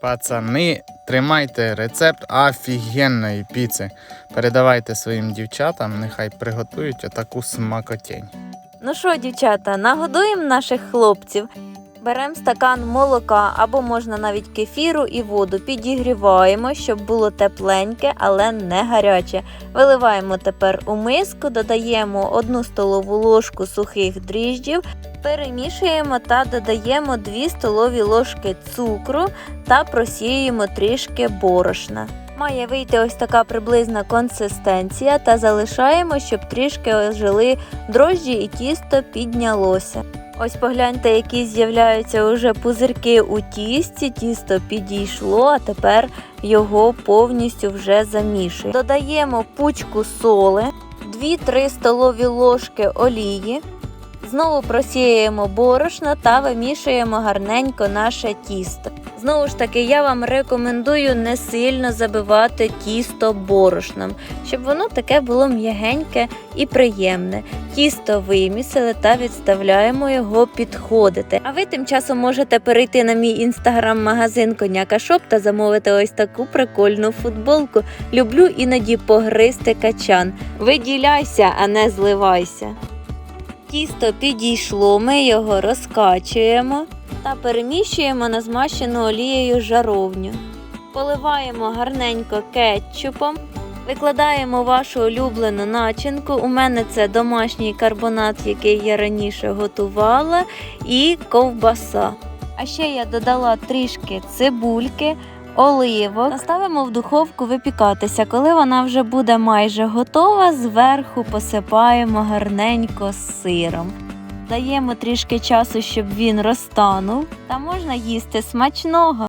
Пацани, тримайте рецепт офігенної піци. Передавайте своїм дівчатам, нехай приготують отаку смакотень. Ну що, дівчата, нагодуємо наших хлопців. Беремо стакан молока або можна навіть кефіру і воду. Підігріваємо, щоб було тепленьке, але не гаряче. Виливаємо тепер у миску, додаємо 1 столову ложку сухих дріжджів, перемішуємо та додаємо 2 столові ложки цукру та просіюємо трішки борошна. Має вийти ось така приблизна консистенція та залишаємо, щоб трішки ожили дрожжі і тісто піднялося. Ось погляньте, які з'являються уже пузирки у тісті, тісто підійшло, а тепер його повністю вже замішуємо. Додаємо пучку соли, 2-3 столові ложки олії. Знову просіюємо борошно та вимішуємо гарненько наше тісто. Знову ж таки, я вам рекомендую не сильно забивати тісто борошном, щоб воно таке було м'ягеньке і приємне. Тісто вимісили та відставляємо його підходити. А ви тим часом можете перейти на мій інстаграм-магазин Коняка Шоп та замовити ось таку прикольну футболку. Люблю іноді погризти качан. Виділяйся, а не зливайся. Тісто підійшло, ми його розкачуємо та переміщуємо на змащену олією жаровню. Поливаємо гарненько кетчупом. Викладаємо вашу улюблену начинку. У мене це домашній карбонат, який я раніше готувала, і ковбаса. А ще я додала трішки цибульки, оливок. Ставимо в духовку випікатися. Коли вона вже буде майже готова, зверху посипаємо гарненько сиром. Даємо трішки часу, щоб він розтанув, та можна їсти смачного.